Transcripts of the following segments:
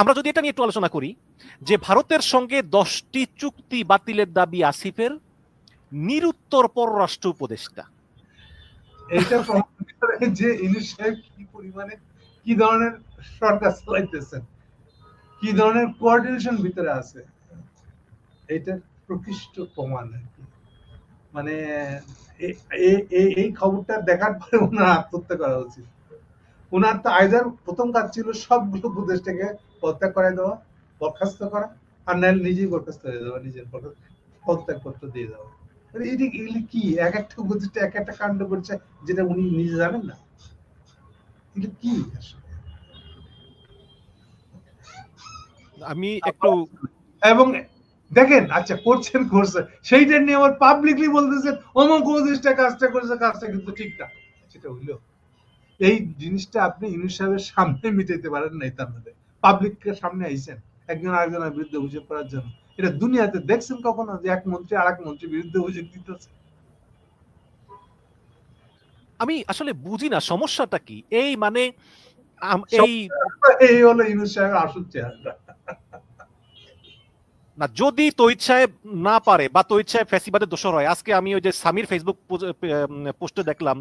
আমরা যদি এটা নিয়ে একটু আলোচনা করি, যে ভারতের সঙ্গে দশটি চুক্তি বাতিলের দাবি আসিফের, নিরুত্তর পররাষ্ট্র উপদেষ্টা। যে কি কি ধরনের সরকার চালাইতেছেন, কি ধরনের ভিতরে আছে এইটার প্রকৃষ্ট প্রমাণ আর কি। মানে এই খবরটা দেখার পরে ওনার আত্মহত্যা করা উচিত। ওনার তো আইদার প্রথম কাজ ছিল সবগুলো উপদেশটাকে পদত্যাগ করাই দেওয়া বরখাস্ত করা আর নাহলে নিজেই বরখাস্ত হয়ে যাওয়া নিজের পদত্যাগপত্র দিয়ে দেওয়া এটি এগুলি কি? এক একটা উপদেষ্টা এক একটা কাণ্ড করছে যেটা উনি নিজে জানেন না? এগুলি কি আমি একটু এবং দেখেন আচ্ছা করছেন করছে। সেইটা নিয়ে আবার পাবলিকলি বলতেছেন অমুক উপদেষ্টা কাজটা করছে কাজটা কিন্তু ঠিক না। সেটা হইল। এই জিনিসটা আপনি ইউনুস সাহেবের সামনে মিটাইতে পারেন নাই তার মধ্যে। পাবলিকের সামনে আইছেন একজন আরেকজনের বিরুদ্ধে অভিযোগ করার জন্য। এটা দুনিয়াতে দেখছেন কখনো যে এক মন্ত্রী আর এক মন্ত্রীর বিরুদ্ধে অভিযোগ দিতেছে? আমি আসলে বুঝি না সমস্যাটা কি? এই মানে এই এই হলো ইউনুস সাহেবের আসল চেহারা না, যদি তো ইচ্ছায় না পারে বা তো ইচ্ছায় ফ্যাসিবাদের দোষর হয়, আজকে আমি ওই যে সামির ফেসবুক পোস্টে দেখলাম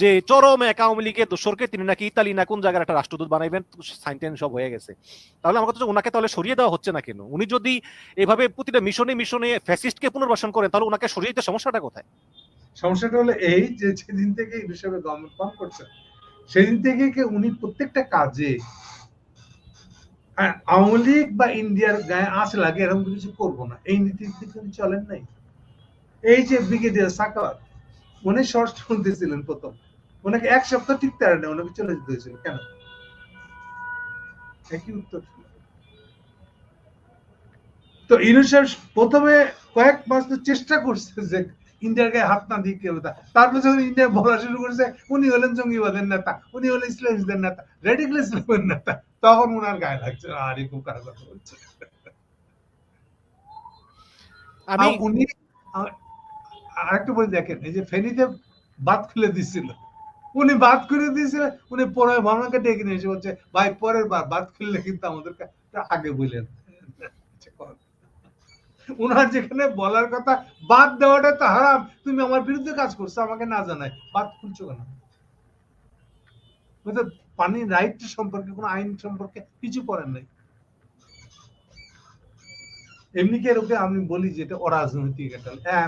যে চরম এক আওয়ামী লীগের দোষরকে তিনি নাকি ইতালি না কোন জায়গার একটা রাষ্ট্রদূত বানাইবেন সাইনটেন সব হয়ে গেছে। তাহলে আমার কথা ওনাকে তাহলে সরিয়ে দেওয়া হচ্ছে না কেন? উনি যদি এভাবে প্রতিটা মিশনে মিশনে ফ্যাসিস্টকে পুনর্বাসন করেন, তাহলে ওনাকে সরিয়ে দিতে সমস্যাটা কোথায়? সমস্যাটা হলো এই যে সেদিন থেকে ইউনুস সাহেবের গভর্নমেন্ট ফর্ম করছে, সেদিন থেকে উনি প্রত্যেকটা কাজে আ- আওয়ামী লীগ বা ইন্ডিয়ার গায়ে আঁচ লাগে, এরকম কিছু করব না। এই নীতির দিকে চলেন নাই। এই যে ব্রিগেডিয়ার সাকার উনি শর্ট শুনতেছিলেন প্রথম। ওনাকে এক সপ্তাহ টিকতে পারে না ওনাকে চলে যেতে হয়েছিল। কেন? একই উত্তর। তো ইউনুস প্রথমে কয়েক মাস তো চেষ্টা করছে যে ইন্ডিয়ার গায়ে হাত না তা? তারপর যখন ইন্ডিয়া বলা শুরু করেছে উনি হলেন জঙ্গিবাদের নেতা উনি হলেন ইসলামিস্টদের নেতা রেডিক্যাল ইসলামের নেতা তখন ওনার গায়ে লাগছে আর খুব কারও কথা বলছে। আমি আর উনি আরেকটু বলে দেখেন এই যে ফেনীতে বাদ খুলে দিছিল উনি বাদ করে দিয়েছিল উনি পরে ভাবনাকে ডেকে নিয়ে এসে বলছে ভাই পরের বার বাদ খুললে কিন্তু আমাদের কা- আগে বললেন উনার যেখানে বলার কথা বাদ দেওয়াটা তো হারাম। তুমি আমার বিরুদ্ধে কাজ করছ, আমাকে না জানাই বাদ খুলছো কেন? ওই পানির রাইট সম্পর্কে, কোনো আইন সম্পর্কে কিছু করেন নাই। এমনি কি এরকম আমি বলি যে এটা অরাজনৈতিক একটা হ্যাঁ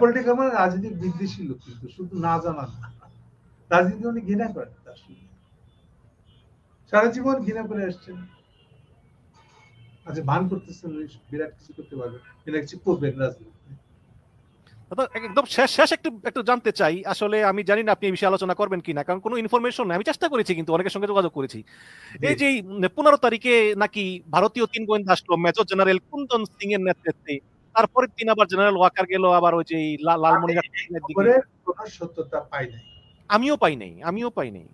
পলিটিক্যাল মানে রাজনৈতিক বিদ্বেষী লোক কিন্তু, শুধু না জানা না। রাজনীতি উনি ঘৃণা করেন, তার সারা জীবন ঘৃণা করে আসছেন। আচ্ছা ভান করতেছেন বিরাট কিছু করতে পারবেন এটা কিছু করবেন রাজনীতি একদম শেষ শেষ একটু একটু জানতে চাই আসলে আমি জানি না আপনি এই বিষয়ে আলোচনা করবেন কিনা কারণ কোনো ইনফরমেশন আমি চেষ্টা করেছি কিন্তু অনেকের সঙ্গে যোগাযোগ করেছি। এই যে পনেরো তারিখে নাকি ভারতীয় তিন গোয়েন্দা আসলো মেজর জেনারেল কুন্দন সিং এর নেতৃত্বে। তারপরে দিন আবার জেনারেল ওয়াকার গেল আবার ওই যে এই লালমনিরহাট দিকে। সত্যতা পাই নাই। আমিও পাই নাই আমিও পাই নাই।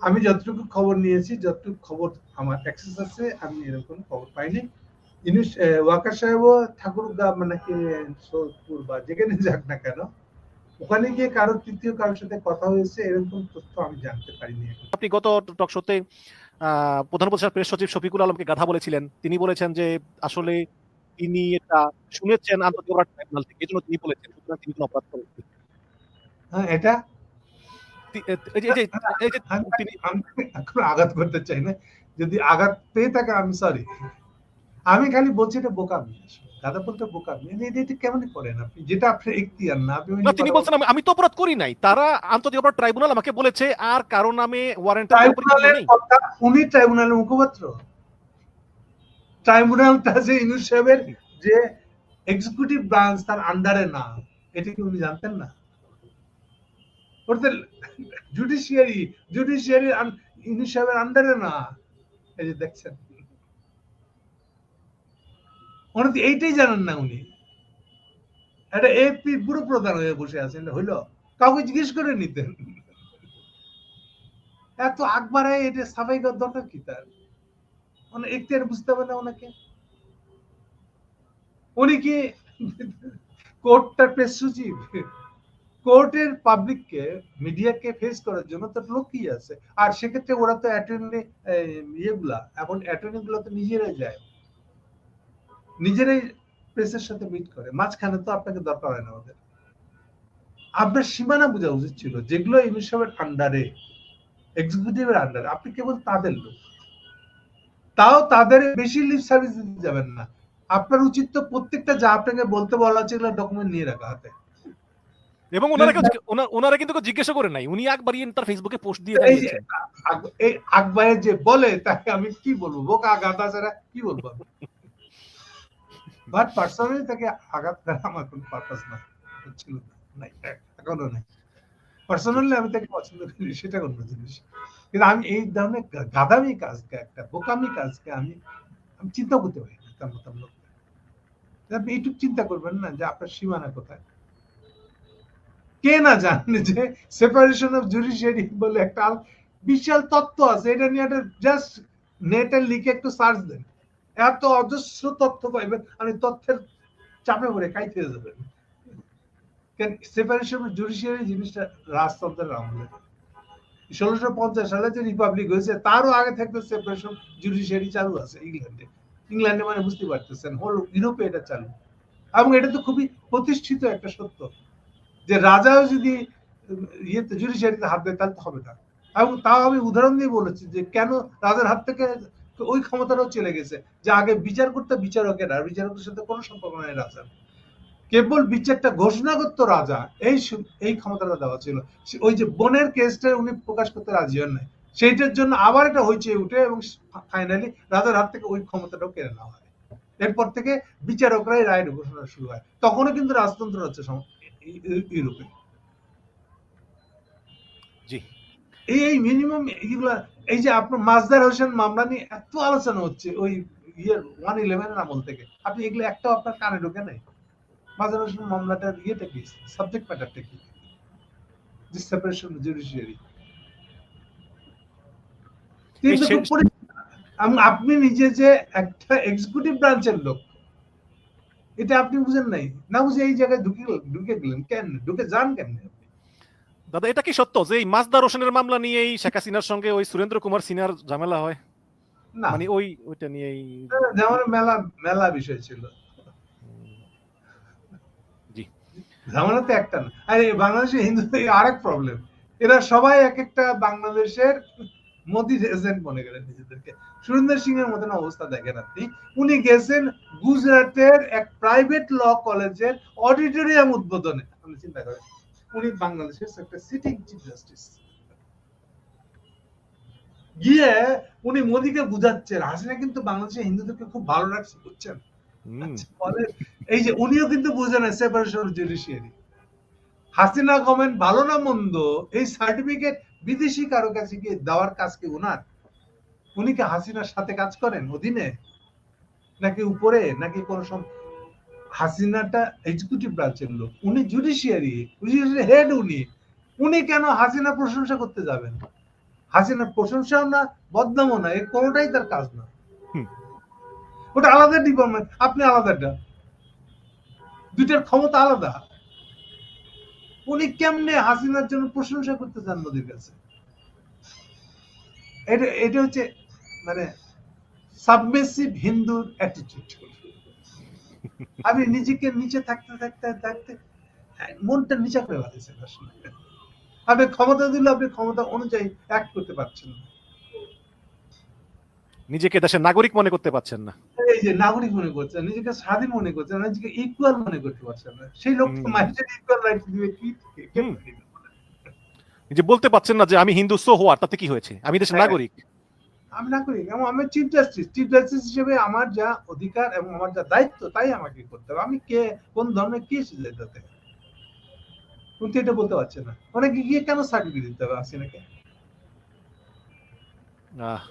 আমি যতটুকু খবর নিয়েছি যতটুকু খবর আমার অ্যাক্সেস আছে আমি এরকম খবর পাইনি। ইনুস ওয়াকার সাহেবও ঠাকুরগা মানে কি সোদপুর বা যেখানে যাক না কেন ওখানে গিয়ে কারও তৃতীয় কারোর সাথে কথা হয়েছে এরকম তথ্য আমি জানতে পারিনি। আপনি গত টক শোতে প্রধান উপদেষ্টা প্রেস সচিব শফিকুল আলমকে গাধা বলেছিলেন। তিনি বলেছেন যে আসলে তিনি এটা শুনেছেন আন্তর্জাতিক ট্রাইব্যুনাল থেকে এই জন্য তিনি বলেছেন সুতরাং তিনি কোনো অপরাধ করেননি। হ্যাঁ এটা আঘাত করতে চাই না। যদি আঘাত পেয়ে থাকে আমি সরি আমি খালি বলছি এটা বোকামি দাদা বলতে বোকামি এটা কেমন করেন আপনি? যেটা আপনার এখতিয়ার না আপনি তিনি বলছেন আমি- তো অপরাধ করি নাই। তারা আন্তর্জাতিক অপরাধ ট্রাইব্যুনাল আমাকে বলেছে আর কারও নামে ওয়ারেন্ট ট্রাইব্যুনালের কথা উনি ট্রাইব্যুনালের মুখপাত্র। ট্রাইব্যুনালটা যে সাহেবের যে এক্সিকিউটিভ ব্রাঞ্চ তার আন্ডারে না এটা কি উনি জানতেন না? ওটা জুডিশিয়ারি জুডিশিয়ারি ইনুস সাহেবের আন্ডারে না এই যে দেখছেন উনি তো এইটাই জানেন না উনি একটা এপি পুরো প্রধান হয়ে বসে আছেন হইল কাউকে জিজ্ঞেস করে নিতেন এত আকবারে এটা সাফাই করার দরকার কি তার মানে এখতিয়ার বুঝতে হবে না ওনাকে উনি কি কোর্টটার প্রেস সচিব কোর্টের পাবলিককে, মিডিয়াকে ফেস করার জন্য তো লোকই আছে। আর সেক্ষেত্রে ওরা তো অ্যাটর্নি ইয়েগুলা, এখন অ্যাটর্নি গুলো তো নিজেরাই যায়। নিজেরাই প্রেসের সাথে মিট করে। মাঝখানে তো আপনাকে দরকার হয় না ওদের। আপনার সীমানা বোঝা উচিত ছিল যেগুলো ইউনিসেফের আন্ডারে এক্সিকিউটিভের আন্ডারে আপনি কেবল তাদের লোক। তাও তাদের বেশি লিভ সার্ভিস দিতে যাবেন না। আপনার উচিত তো প্রত্যেকটা যা আপনাকে বলতে বলা হচ্ছে ডকুমেন্ট নিয়ে রাখা হাতে। এবং ওনারা ওনারা কিন্তু জিজ্ঞাসা করে নাই। উনি একবারই তার ফেসবুকে পোস্ট দিয়ে এই যে জানিয়েছেন এই আকবায়ে যে বলে তাকে আমি কি বলব? বোকা গাদা ছাড়া কি বলব বাট পার্সোনালি তাকে আঘাত করা আমার কোনো পারপাস না। ছিল নাই এখনও নাই। পার্সোনালি আমি তাকে পছন্দ করি সেটা অন্য জিনিস। কিন্তু আমি এই ধরনের গাদামি কাজকে একটা বোকামি কাজকে আমি আমি চিন্তা করতে পারি না তার মতো লোক আপনি এইটুকু চিন্তা করবেন না যে আপনার সীমানা কোথায়? কে না জানে যে সেপারেশন অফ জুডিশিয়ারি বলে একটা বিশাল তত্ত্ব আছে, এটা নিয়ে একটা জাস্ট নেটে লিখে একটু সার্চ দেন। এত অজস্র তথ্য পাইবেন আমি তথ্যের চাপে পড়ে খাইতে যাবেন। সেপারেশন অফ জুডিশিয়ারি জিনিসটা রাজতন্ত্রের আমলে। ষোলোশো পঞ্চাশ সালে যে রিপাবলিক হয়েছে, তারও আগে থাকতে সেপারেশন জুডিশিয়ারি চালু আছে ইংল্যান্ডে। ইংল্যান্ডে মানে বুঝতে পারতেছেন হোল ইউরোপে এটা চালু। এবং এটা তো খুবই প্রতিষ্ঠিত একটা সত্য। যে রাজাও যদি ইয়েতে জুডিশিয়ারিতে হাত দেয়, তাহলে হবে না। এবং তাও আমি উদাহরণ দিয়ে বলেছি যে কেন রাজার হাত থেকে ওই ক্ষমতাটাও চলে গেছে, যে আগে বিচার করতে বিচারকের বিচারকের সাথে কোনো সম্পর্ক নাই রাজার। কেবল বিচারটা ঘোষণা করতো রাজা, এই এই ক্ষমতাটা দেওয়া ছিল। ওই যে বনের কেসটা উনি প্রকাশ করতে রাজি হন নাই। সেইটার জন্য আবার এটা হইচে উঠে এবং ফাইনালি রাজার হাত থেকে ওই ক্ষমতাটাও কেড়ে নেওয়া হয়। এরপর থেকে বিচারকরাই রায়ের ঘোষণা শুরু হয়। তখনও কিন্তু রাজতন্ত্র হচ্ছে ইউরোপে জি। এই এই মিনিমাম এইগুলা এই যে আপনার মাজদার হোসেন মামলা নিয়ে এত আলোচনা হচ্ছে ওই ইয়ের ওয়ান ইলেভেনের আমল থেকে। আপনি এগুলো একটাও আপনার কানে ঢোকে নাই? মাজদার হোসেন মামলাটার ইয়েটা কি? সাবজেক্ট ম্যাটারটা কি? সেপারেশন জুডিশিয়ারি আপনি নিজে যে একটা এক্সিকিউটিভ ব্রাঞ্চের লোক এটা আপনি বুঝেন নাই। না বুঝে এই জায়গায় ঢুকে ঢুকে গেলেন কেন? ঢুকে যান কেন দাদা এটা কি সত্য যে এই মাসদার হোসেনের মামলা নিয়েই শেখ হাসিনার সঙ্গে ওই সুরেন্দ্র কুমার সিনহার ঝামেলা হয়? না। মানে ওই ওইটা নিয়েই যেমন মেলা মেলা বিষয় ছিল। জি। ঝামেলা তো একটা না। আরে বাংলাদেশে হিন্দুদের আরেক প্রবলেম এরা সবাই এক একটা বাংলাদেশের মোদি এজেন্ট মনে করেন নিজেদেরকে সুরেন্দ্র সিং এর মতন অবস্থা দেখেন আপনি। উনি গেছেন গুজরাটের এক প্রাইভেট ল কলেজের অডিটোরিয়াম উদ্বোধনে। আপনি চিন্তা করেন উনি বাংলাদেশের একটা সিটিং চিফ জাস্টিস গিয়ে উনি মোদিকে বুঝাচ্ছেন হাসিনা কিন্তু বাংলাদেশের হিন্দুদেরকে খুব ভালো রাখছে বুঝছেন? আচ্ছা, এই যে উনিও কিন্তু বুঝে না সেপারেশন জুডিশিয়ারি হাসিনা গভর্নমেন্ট ভালো না মন্দ এই সার্টিফিকেট বিদেশি কারও কাছে গিয়ে দেওয়ার কাজ কি উনার? উনি কি হাসিনার সাথে কাজ করেন অধীনে? নাকি উপরে? নাকি কোন সম হাসিনাটা এক্সিকিউটিভ ব্রাঞ্চের লোক? উনি জুডিশিয়ারি জুডিশিয়ারি হেড উনি। উনি কেন হাসিনা প্রশংসা করতে যাবেন? হাসিনার প্রশংসাও না বদনামও না এই কোনোটাই তার কাজ না। ওটা আলাদা ডিপার্টমেন্ট আপনি আলাদাটা। দুইটার ক্ষমতা আলাদা। উনি কেমনে হাসিনার জন্য প্রশংসা করতে চান মোদির কাছে? এটা এটা হচ্ছে মানে সাবমেসিভ হিন্দুর অ্যাটিটিউড নিজেকে নিচে থাকতে থাকতে থাকতে মনটা নিচা করে ফেলেছেন আপনি ক্ষমতা দিলে আপনি ক্ষমতা অনুযায়ী অ্যাক্ট করতে পারছেন না। নিজেকে দেশের নাগরিক মনে করতে পারছেন না। এই যে নাগরিক মনে করছেন নিজেকে স্বাধীন মনে করছেন নিজেকে ইকুয়াল মনে করতে পারছেন না। সেই হুম। মানুষের ইকুয়াল রাইট দিবে কি? যে বলতে পারছেন না যে আমি হিন্দু সো হওয়ার তাতে কি হয়েছে? আমি দেশের হ্যাঁ। নাগরিক। আমি নাগরিক এবং আমি চিফ জাস্টিস চিফ জাস্টিস হিসেবে আমার যা অধিকার এবং আমার যা দায়িত্ব তাই আমাকে করতে হবে। আমি কে কোন ধর্মের কি তাতে কিন্তু এটা বলতে পারছে না। অনেকে গিয়ে কেন সার্টিফিকেট দিতে হবে হাসিনাকে? আহ।